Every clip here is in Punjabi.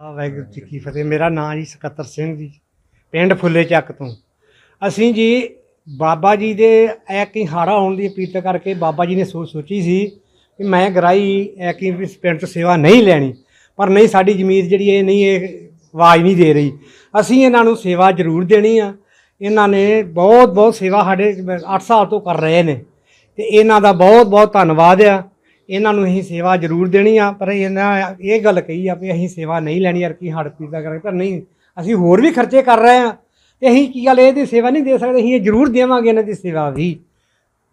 ਆ ਵਾਹਿਗੁਰੂ ਜੀ ਕੀ ਫਤਿਹ। ਮੇਰਾ ਨਾਮ ਜੀ ਸਕੱਤਰ ਸਿੰਘ ਜੀ, ਪਿੰਡ ਫੁੱਲੇ ਚੱਕ ਤੋਂ। ਅਸੀਂ ਜੀ ਬਾਬਾ ਜੀ ਦੇ ਐਕੀ ਹਾੜਾ ਹੋਣ ਦੀ ਅਪੀਲ ਕਰਕੇ ਬਾਬਾ ਜੀ ਨੇ ਸੋਚ ਸੋਚੀ ਸੀ ਕਿ ਮੈਂ ਗਰਾਈ ਐਕੀ ਇਸ ਪਿੰਡ 'ਚ ਸੇਵਾ ਨਹੀਂ ਲੈਣੀ, ਪਰ ਨਹੀਂ ਸਾਡੀ ਜ਼ਮੀਰ ਜਿਹੜੀ ਇਹ ਨਹੀਂ ਇਹ ਆਵਾਜ਼ ਨਹੀਂ ਦੇ ਰਹੀ। ਅਸੀਂ ਇਹਨਾਂ ਨੂੰ ਸੇਵਾ ਜ਼ਰੂਰ ਦੇਣੀ ਆ। ਇਹਨਾਂ ਨੇ ਬਹੁਤ ਬਹੁਤ ਸੇਵਾ ਸਾਡੇ 8 ਸਾਲ ਤੋਂ ਕਰ ਰਹੇ ਨੇ। ਤੇ ਇਹਨਾਂ ਦਾ ਬਹੁਤ ਬਹੁਤ ਧੰਨਵਾਦ ਆ। ਇਹਨਾਂ ਨੂੰ ਅਸੀਂ ਸੇਵਾ ਜ਼ਰੂਰ ਦੇਣੀ ਆ ਪਰ ਇਹਨਾਂ ਇਹ ਗੱਲ ਕਹੀ ਆ ਵੀ ਅਸੀਂ ਸੇਵਾ ਨਹੀਂ ਲੈਣੀ ਯਾਰ ਕੀ ਹੜ ਪੀਦਾ ਕਰਾਂਗੇ? ਪਰ ਨਹੀਂ ਅਸੀਂ ਹੋਰ ਵੀ ਖਰਚੇ ਕਰ ਰਹੇ ਆ ਤੇ ਅਸੀਂ ਕੀ ਗੱਲ ਇਹਦੀ ਸੇਵਾ ਨਹੀਂ ਦੇ ਸਕਦੇ ਅਸੀਂ ਇਹ ਜ਼ਰੂਰ ਦੇਵਾਂਗੇ ਇਹਨਾਂ ਦੀ ਸੇਵਾ ਵੀ।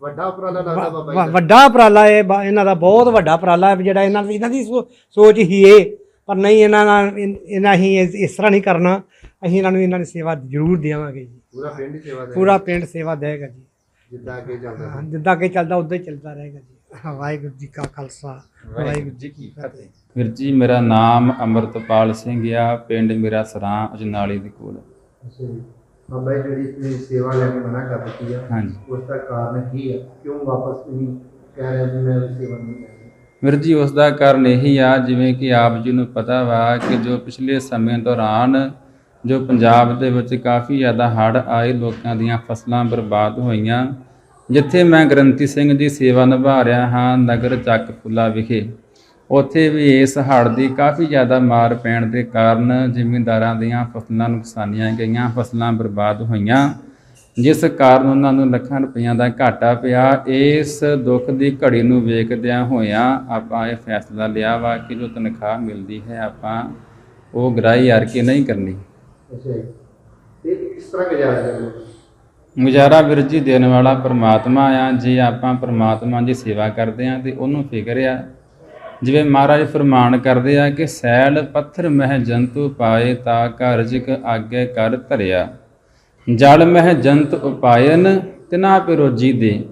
ਵੱਡਾ ਉਪਰਾਲਾ ਲੱਗਦਾ ਬਾਬਾ ਜੀ ਵੱਡਾ ਉਪਰਾਲਾ ਹੈ ਬਾ- ਇਹਨਾਂ ਦਾ ਬਹੁਤ ਵੱਡਾ ਉਪਰਾਲਾ ਹੈ ਜਿਹੜਾ ਇਹਨਾਂ ਦੀ ਇਹਨਾਂ ਦੀ ਸੋਚ ਹੀ ਇਹ ਪਰ ਨਹੀਂ ਇਹਨਾਂ ਨਾਲ ਇਨ- ਇਹਨਾਂ ਹੀ ਇਸ ਤਰ੍ਹਾਂ ਨਹੀਂ ਕਰਨਾ ਅਸੀਂ ਇਹਨਾਂ ਨੂੰ ਇਹਨਾਂ ਦੀ ਸੇਵਾ ਜ਼ਰੂਰ ਦੇਵਾਂਗੇ ਜੀ। ਪੂਰਾ ਪਿੰਡ ਸੇਵਾ ਦੇ ਪੂਰਾ ਪਿੰਡ ਸੇਵਾ ਦੇਗਾ ਜੀ। ਜਿੱਦਾਂ ਅੱਗੇ ਚੱਲਦਾ ਜਿੱਦਾਂ ਅੱਗੇ ਚੱਲਦਾ ਉਦਾਂ ਹੀ ਚੱਲਦਾ ਰਹੇਗਾ ਜੀ। ਵਾਹਿਗੁਰੂ ਜੀ ਕਾ ਖਾਲਸਾ ਵਾਹਿਗੁਰੂ ਜੀ ਕੀ ਫਤਿਹ। ਵੀਰ ਜੀ ਮੇਰਾ ਨਾਮ ਅਮਰਤਪਾਲ ਸਿੰਘ ਆ ਪਿੰਡ ਮੇਰਾ ਸਰਾਂ ਅਜਨਾਲੀ ਦੇ ਕੋਲ। ਅੱਛਾ ਜੀ। ਬਾਬਾ ਜੀ ਜਿਹੜੀ ਤੁਸੀਂ ਸੇਵਾ ਲੈਣ ਨੂੰ ਮਨਾ ਕਰ ਦਿੱਤੀ ਆ ਹਾਂਜੀ। ਉਸ ਦਾ ਕਾਰਨ ਕੀ ਹੈ ਕਿਉਂ ਵਾਪਸ ਤੁਸੀਂ ਕਹਿ ਰਹੇ ਹੋ ਵੀ ਮੈਂ ਸੇਵਾ ਨਹੀਂ ਲੈਣੀ ਵੀਰ ਜੀ ਉਸ ਦਾ ਕਾਰਨ ਇਹੀ ਆ ਜਿਵੇਂ ਕਿ ਆਪ ਜੀ ਨੂੰ ਪਤਾ ਵਾ ਕਿ ਜੋ ਪਿਛਲੇ ਸਮੇਂ ਦੌਰਾਨ ਜੋ ਪੰਜਾਬ ਦੇ ਵਿੱਚ ਕਾਫੀ ਜ਼ਿਆਦਾ ਹੜ੍ਹ ਆਏ ਲੋਕਾਂ ਦੀਆਂ ਫਸਲਾਂ ਬਰਬਾਦ ਹੋਈਆਂ ਜਿੱਥੇ ਮੈਂ ਗ੍ਰੰਥੀ ਸਿੰਘ ਦੀ ਸੇਵਾ ਨਿਭਾ ਰਿਹਾ ਹਾਂ, ਨਗਰ ਚੱਕ ਫੁੱਲਾ ਵਿਖੇ। ਉੱਥੇ ਵੀ ਇਸ ਹੜ੍ਹ ਦੀ ਕਾਫੀ ਜ਼ਿਆਦਾ ਮਾਰ ਪੈਣ ਦੇ ਕਾਰਨ ਜ਼ਿਮੀਂਦਾਰਾਂ ਦੀਆਂ ਫਸਲਾਂ ਨੁਕਸਾਨੀਆਂ ਗਈਆਂ, ਫਸਲਾਂ ਬਰਬਾਦ ਹੋਈਆਂ, ਜਿਸ ਕਾਰਨ ਉਹਨਾਂ ਨੂੰ ਲੱਖਾਂ ਰੁਪਈਆਂ ਦਾ ਘਾਟਾ ਪਿਆ। ਇਸ ਦੁੱਖ ਦੀ ਘੜੀ ਨੂੰ ਵੇਖਦਿਆਂ ਹੋਇਆਂ ਆਪਾਂ ਇਹ ਫੈਸਲਾ ਲਿਆ ਵਾ ਕਿ ਜੋ ਤਨਖਾਹ ਮਿਲਦੀ ਹੈ, ਆਪਾਂ ਉਹ ਗ੍ਰਾਈ ਯਾਰ ਕੇ ਨਹੀਂ ਕਰਨੀ। ਅੱਛਾ ਜੀ। ਤੇ ਤਰ੍ਹਾਂ ਗੁਜ਼ਾਰਾ ਕਰਦੇ ਗੁਜ਼ਾਰਾ ਵੀਰ ਜੀ ਦੇਣ ਵਾਲਾ ਪ੍ਰਮਾਤਮਾ ਆ, ਜੇ ਆਪਾਂ ਪਰਮਾਤਮਾ ਦੀ ਸੇਵਾ ਕਰਦੇ ਆ ਤੇ ਉਹਨੂੰ ਫਿਕਰ ਆ। ਜਿਵੇਂ ਮਹਾਰਾਜ ਫਰਮਾਨ ਕਰਦੇ ਆ ਕਿ ਸੈਲ ਪੱਥਰ ਮਹਿ ਜੰਤੂ ਪਾਏ ਤਾ ਘਰਜਕ ਆਗੇ ਕਰ ਧਰਿਆ। ਜਲ ਮਹਿ ਜੰਤ ਉਪਾਇਨ ਤਿਨਾ ਪਿਰੋਜੀ ਦੇ।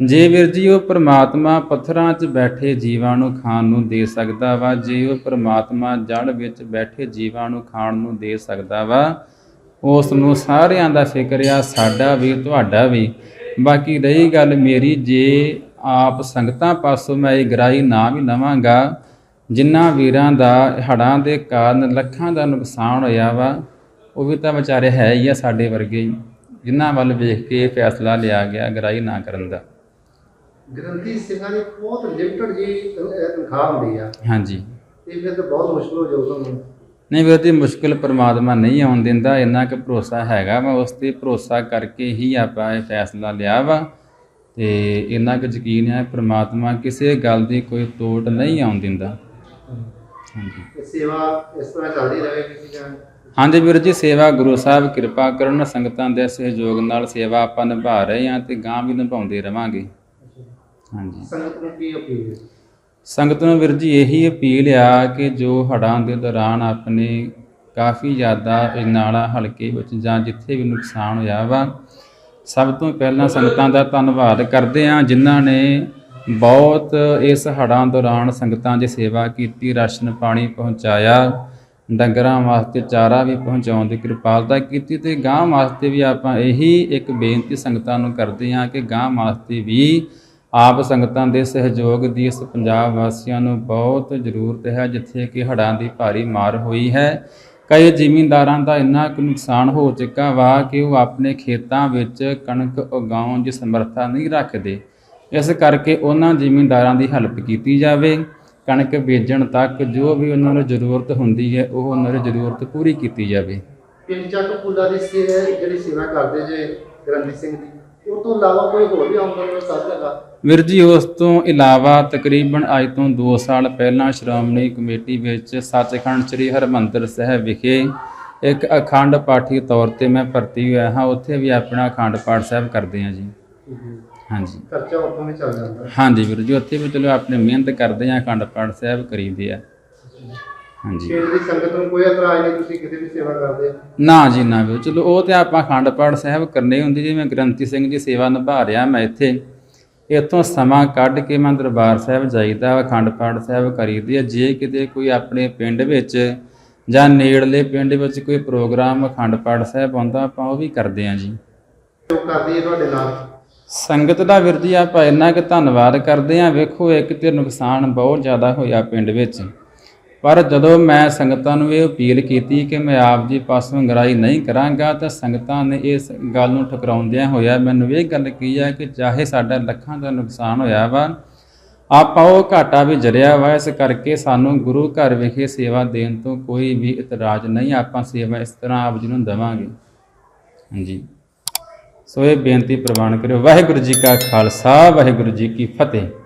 ਜੇ ਵੀਰ ਜੀ ਉਹ ਪਰਮਾਤਮਾ ਪੱਥਰਾਂ 'ਚ ਬੈਠੇ ਜੀਵਾਂ ਨੂੰ ਖਾਣ ਨੂੰ ਦੇ ਸਕਦਾ ਵਾ, ਜੇ ਉਹ ਪਰਮਾਤਮਾ ਜਲ ਵਿੱਚ ਬੈਠੇ ਜੀਵਾਂ ਨੂੰ ਖਾਣ ਨੂੰ ਦੇ ਸਕਦਾ ਵਾ ਉਸ ਨੂੰ ਸਾਰਿਆਂ ਦਾ ਫਿਕਰ ਆ ਸਾਡਾ ਵੀ ਤੁਹਾਡਾ ਵੀ। ਬਾਕੀ ਰਹੀ ਗੱਲ ਮੇਰੀ ਜੇ ਆਪ ਸੰਗਤਾਂ ਪਾਸੋਂ ਮੈਂ ਇਹ ਗਰਾਈ ਨਾ ਵੀ ਲਵਾਂਗਾ ਜਿਨ੍ਹਾਂ ਵੀਰਾਂ ਦਾ ਹੜਾਂ ਦੇ ਕਾਰਨ ਲੱਖਾਂ ਦਾ ਨੁਕਸਾਨ ਹੋਇਆ ਵਾ ਉਹ ਵੀ ਤਾਂ ਵਿਚਾਰੇ ਹੈ ਹੀ ਆ ਸਾਡੇ ਵਰਗੇ ਹੀ ਜਿਨ੍ਹਾਂ ਵੱਲ ਵੇਖ ਕੇ ਇਹ ਫੈਸਲਾ ਲਿਆ ਗਿਆ ਗਰਾਈ ਨਾ ਕਰਨ ਦਾ। ਗ੍ਰੰਥੀ ਸਿੰਘਾਂ ਦੀ ਬਹੁਤ ਲਿਮਟਡ ਜੀ ਤਨ- ਤਨਖਾਹ ਹੁੰਦੀ ਆ। ਹਾਂਜੀ। ਤੇ ਫਿਰ ਤਾਂ ਬਹੁਤ ਮੁਸ਼ਕਲ ਹੋ ਜਾਊ ਤੁਹਾਨੂੰ। ਨਹੀਂ ਵੀਰ ਜੀ ਮੁਸ਼ਕਿਲ ਪਰਮਾਤਮਾ ਨਹੀਂ ਆਉਣ ਦਿੰਦਾ ਇੰਨਾ ਕੁ ਭਰੋਸਾ ਹੈਗਾ ਵਾ ਉਸ ਤੇ ਭਰੋਸਾ ਕਰਕੇ ਹੀ ਆਪਾਂ ਇਹ ਫੈਸਲਾ ਲਿਆ ਵਾ। ਤੇ ਇੰਨਾ ਕੁ ਯਕੀਨ ਹੈ ਪਰਮਾਤਮਾ ਕਿਸੇ ਗੱਲ ਦੀ ਕੋਈ ਤੋੜ ਨਹੀਂ ਆਉਣ ਦਿੰਦਾ। ਹਾਂਜੀ। ਸੇਵਾ ਇਸ ਤਰ੍ਹਾਂ ਚੱਲਦੀ ਰਹੇ ਕਿਸੇ ਜਾਂ? ਹਾਂਜੀ ਵੀਰ ਜੀ ਸੇਵਾ ਗੁਰੂ ਸਾਹਿਬ ਕਿਰਪਾ ਕਰਨ ਸੰਗਤਾਂ ਦੇ ਸਹਿਯੋਗ ਨਾਲ ਸੇਵਾ ਆਪਾਂ ਨਿਭਾ ਰਹੇ ਹਾਂ ਤੇ ਗਾਂ ਵੀ ਨਿਭਾਉਂਦੇ ਰਵਾਂਗੇ। ਹਾਂਜੀ। ਸੰਗਤ ਨੂੰ ਕੀ ਅਪੀਲ ਹੈ? ਸੰਗਤ ਨੂੰ ਵੀਰ ਜੀ ਇਹੀ ਅਪੀਲ ਆ ਕਿ ਜੋ ਹੜ੍ਹਾਂ ਦੇ ਦੌਰਾਨ ਆਪਣੇ ਕਾਫੀ ਜ਼ਿਆਦਾ ਇਹ ਨਾਲਾ ਹਲਕੇ ਵਿੱਚ ਜਾਂ ਜਿੱਥੇ ਵੀ ਨੁਕਸਾਨ ਹੋਇਆ ਵਾ, ਸਭ ਤੋਂ ਪਹਿਲਾਂ ਸੰਗਤਾਂ ਦਾ ਧੰਨਵਾਦ ਕਰਦੇ ਆ ਜਿਨ੍ਹਾਂ ਨੇ ਬਹੁਤ ਇਸ ਹੜ੍ਹਾਂ ਦੌਰਾਨ ਸੰਗਤਾਂ ਦੀ ਸੇਵਾ ਕੀਤੀ, ਰਾਸ਼ਨ ਪਾਣੀ ਪਹੁੰਚਾਇਆ, ਡੰਗਰਾਂ ਵਾਸਤੇ ਚਾਰਾ ਵੀ ਪਹੁੰਚਾਉਣ ਦੀ ਕਿਰਪਾਲਤਾ ਕੀਤੀ ਤੇ ਗਾਂ ਵਾਸਤੇ ਵੀ ਆਪਾਂ ਇਹੀ ਇੱਕ ਬੇਨਤੀ ਸੰਗਤਾਂ ਨੂੰ ਕਰਦੇ ਹਾਂ ਕਿ ਗਾਂ ਵਾਸਤੇ ਵੀ ਆਪ ਸੰਗਤਾਂ ਦੇ ਸਹਿਯੋਗ ਦੀ ਇਸ ਪੰਜਾਬ ਵਾਸੀਆਂ ਨੂੰ ਬਹੁਤ ਜ਼ਰੂਰਤ ਹੈ, ਜਿੱਥੇ ਕਿ ਹੜ੍ਹਾਂ ਦੀ ਭਾਰੀ ਮਾਰ ਹੋਈ ਹੈ। ਕਈ ਜ਼ਿਮੀਂਦਾਰਾਂ ਦਾ ਇੰਨਾ ਕੁ ਨੁਕਸਾਨ ਹੋ ਚੁੱਕਾ ਵਾ ਕਿ ਉਹ ਆਪਣੇ ਖੇਤਾਂ ਵਿੱਚ ਕਣਕ ਉਗਾਉਣ ਦੀ ਸਮਰੱਥਾ ਨਹੀਂ ਰੱਖਦੇ। ਇਸ ਕਰਕੇ ਉਹਨਾਂ ਜ਼ਿਮੀਂਦਾਰਾਂ ਦੀ ਹੈਲਪ ਕੀਤੀ ਜਾਵੇ। ਕਣਕ ਬੀਜਣ ਤੱਕ ਜੋ ਵੀ ਉਹਨਾਂ ਨੂੰ ਜ਼ਰੂਰਤ ਹੁੰਦੀ ਹੈ, ਉਹ ਉਹਨਾਂ ਦੀ ਜ਼ਰੂਰਤ ਪੂਰੀ ਕੀਤੀ ਜਾਵੇ। ਪਿੰਡ ਚੱਕ ਪੁੱਲਾ ਦੀ ਜਿਹੜੀ ਸੇਵਾ ਕਰਦੇ ਜੇ ਗ੍ਰੰਥੀ ਸਿੰਘ ਦੀ ਉਹ ਤੋਂ ਇਲਾਵਾ ਕੋਈ ਹੋਰ ਵੀ ਆਮਦਨ ਦਾ ਸਾਧਨ ਹੈਗਾ ਵੀਰ ਜੀ ਉਸ ਤੋਂ ਇਲਾਵਾ ਤਕਰੀਬਨ ਅੱਜ ਤੋਂ 2 ਸਾਲ ਪਹਿਲਾਂ ਸ਼੍ਰੋਮਣੀ ਕਮੇਟੀ ਵਿੱਚ ਸੱਚਖੰਡ ਸ੍ਰੀ ਹਰਮੰਦਰ ਸਾਹਿਬ ਵਿਖੇ ਇੱਕ ਅਖੰਡ ਪਾਠੀ ਤੌਰ ਤੇ ਮੈਂ ਭਰਤੀ ਹੋਇਆ ਹਾਂ। ਉੱਥੇ ਵੀ ਆਪਣਾ ਅਖੰਡ ਪਾਠ ਸਾਹਿਬ ਕਰਦੇ ਹਾਂ ਜੀ। ਹਾਂਜੀ। ਖਰਚਾ ਉੱਥੋਂ ਵੀ ਚੱਲ ਜਾਂਦਾ। ਹਾਂਜੀ ਵੀਰ ਜੀ ਉੱਥੇ ਵੀ ਚਲੋ ਆਪਣੇ ਮਿਹਨਤ ਕਰਦੇ ਹਾਂ ਅਖੰਡ ਪਾਠ ਸਾਹਿਬ ਕਰੀਦੇ ਆ। ਹਾਂਜੀ। ਦੀ ਸੰਗਤ ਨੂੰ ਕੋਈ ਇਤਰਾਜ਼ ਨਹੀਂ ਤੁਸੀਂ ਕਿਤੇ ਵੀ ਸੇਵਾ ਕਰਦੇ ਨਾ ਜੀ ਨਾ ਵੀਰ। ਚਲੋ ਉਹ ਤੇ ਆਪਾਂ ਅਖੰਡ ਪਾਠ ਸਾਹਿਬ ਕਰਨੇ ਹੁੰਦੀ ਜਿਵੇਂ ਗ੍ਰੰਥੀ ਸਿੰਘ ਜੀ ਸੇਵਾ ਨਿਭਾ ਰਿਹਾ ਮੈਂ ਇੱਥੇ। ਇੱਥੋਂ ਸਮਾਂ ਕੱਢ ਕੇ ਮੈਂ ਦਰਬਾਰ ਸਾਹਿਬ ਜਾਈਦਾ ਅਖੰਡ ਪਾਠ ਸਾਹਿਬ ਕਰੀਦੀ ਹੈ। ਜੇ ਕਿਤੇ ਕੋਈ ਆਪਣੇ ਪਿੰਡ ਵਿੱਚ ਜਾਂ ਨੇੜਲੇ ਪਿੰਡ ਵਿੱਚ ਕੋਈ ਪ੍ਰੋਗਰਾਮ ਅਖੰਡ ਪਾਠ ਸਾਹਿਬ ਆਉਂਦਾ ਆਪਾਂ ਉਹ ਵੀ ਕਰਦੇ ਹਾਂ ਜੀ। ਜੋ ਕਰਦੀ ਹੈ ਤੁਹਾਡੇ ਨਾਲ? ਸੰਗਤ ਦਾ ਵੀਰ ਜੀ ਆਪਾਂ ਇੰਨਾ ਕਿ ਧੰਨਵਾਦ ਕਰਦੇ ਹਾਂ। ਵੇਖੋ ਇੱਕ ਤੇ ਨੁਕਸਾਨ ਬਹੁਤ ਜ਼ਿਆਦਾ ਹੋਇਆ ਪਿੰਡ ਵਿੱਚ। ਪਰ ਜਦੋਂ ਮੈਂ ਸੰਗਤਾਂ ਨੂੰ ਇਹ ਅਪੀਲ ਕੀਤੀ ਕਿ ਮੈਂ ਆਪ ਜੀ ਪਾਸੋਂ ਗਰਾਈ ਨਹੀਂ ਕਰਾਂਗਾ, ਤਾਂ ਸੰਗਤਾਂ ਨੇ ਇਸ ਗੱਲ ਨੂੰ ਠੁਕਰਾਉਂਦਿਆਂ ਹੋਇਆ ਮੈਨੂੰ ਇਹ ਗੱਲ ਕਹੀ ਹੈ ਕਿ ਚਾਹੇ ਸਾਡਾ ਲੱਖਾਂ ਦਾ ਨੁਕਸਾਨ ਹੋਇਆ ਵਾ, ਆਪਾਂ ਉਹ ਘਾਟਾ ਵੀ ਜਰਿਆ ਵਾ, ਇਸ ਕਰਕੇ ਸਾਨੂੰ ਗੁਰੂ ਘਰ ਵਿਖੇ ਸੇਵਾ ਦੇਣ ਤੋਂ ਕੋਈ ਵੀ ਇਤਰਾਜ਼ ਨਹੀਂ, ਆਪਾਂ ਸੇਵਾ ਇਸ ਤਰ੍ਹਾਂ ਆਪ ਜੀ ਨੂੰ ਦੇਵਾਂਗੇ। ਹਾਂਜੀ। ਸੋ ਇਹ ਬੇਨਤੀ ਪ੍ਰਵਾਨ ਕਰਿਓ। ਵਾਹਿਗੁਰੂ ਜੀ ਕਾ ਖਾਲਸਾ, ਵਾਹਿਗੁਰੂ ਜੀ ਕੀ ਫਤਿਹ।